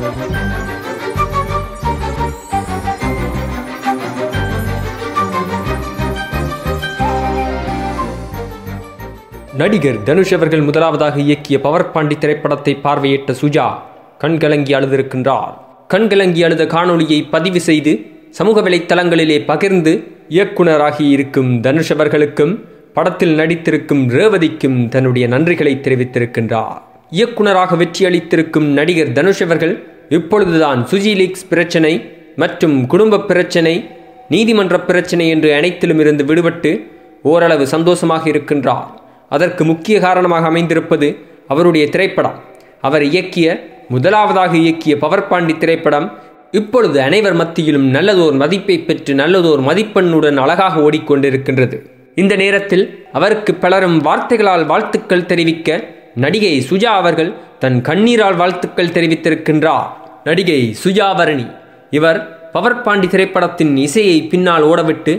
நடிகர் தனுஷ் அவர்கள் முதலாவதாக இயக்கிய பவர் பாண்டி திரைப்படத்தை பார்வையிட்ட சுஜா கண்கலங்கி அழுதிருக்கின்றார். கண்கலங்கி அழுத காணொளியை பதிவு செய்து சமூக வலைத்தளங்களிலே பகிர்ந்து இயக்குனராகி இருக்கும் தனுஷ் அவர்களுக்கும் படத்தில் நடித்திருக்கும் ரேவதிக்கும் தன்னுடைய நன்றிகளை தெரிவித்திருக்கின்றார். இயக்குனராக வெற்றியளித்திருக்கும் நடிகர் தனுஷ் அவர்கள் இப்பொழுதுதான் சுஜி லீக்ஸ் பிரச்சனை மற்றும் குடும்ப பிரச்சனை நீதிமன்ற பிரச்சனை என்று அனைத்திலும் இருந்து விடுபட்டு ஓரளவு சந்தோஷமாக இருக்கின்றார். அதற்கு முக்கிய காரணமாக அமைந்திருப்பது அவருடைய திரைப்படம். அவர் இயக்கிய முதலாவதாக இயக்கிய பவர் பாண்டி திரைப்படம் இப்பொழுது அனைவர் மத்தியிலும் நல்லதோர் மதிப்பை பெற்று நல்லதோர் மதிப்பெண்ணுடன் அழகாக ஓடிக்கொண்டிருக்கின்றது. இந்த நேரத்தில் அவருக்கு பலரும் வார்த்தைகளால் வாழ்த்துக்கள் தெரிவிக்க நடிகை சுஜா அவர்கள் தன் கண்ணீரால் வாழ்த்துக்கள் தெரிவித்திருக்கின்றார். நடிகை சுஜாவரணி இவர் பவர் பாண்டி திரைப்படத்தின் இசையை பின்னால் ஓடவிட்டு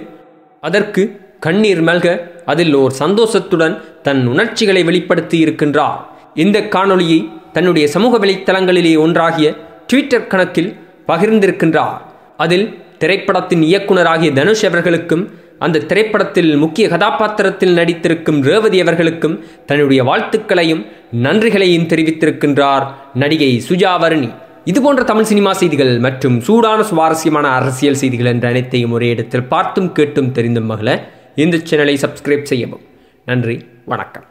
அதற்கு கண்ணீர் மல்க அதில் ஓர் சந்தோஷத்துடன் தன் உணர்ச்சிகளை வெளிப்படுத்தி இருக்கின்றார். இந்த காணொளியை தன்னுடைய சமூக வலைத்தளங்களிலே ஒன்றாகிய ட்விட்டர் கணக்கில் பகிர்ந்திருக்கின்றார். அதில் திரைப்படத்தின் இயக்குனராகிய தனுஷ் அவர்களுக்கும் அந்த திரைப்படத்தில் முக்கிய கதாபாத்திரத்தில் நடித்திருக்கும் ரேவதி அவர்களுக்கும் தன்னுடைய வாழ்த்துக்களையும் நன்றிகளையும் தெரிவித்திருக்கின்றார் நடிகை சுஜாவரணி இதுபோன்ற தமிழ் சினிமா செய்திகள் மற்றும் சூடான சுவாரஸ்யமான அரசியல் செய்திகள் என்ற அனைத்தையும் ஒரே இடத்தில் பார்த்தும் கேட்டும் தெரிந்தும் மகள இந்த சேனலை சப்ஸ்கிரைப் செய்யவும். நன்றி வணக்கம்.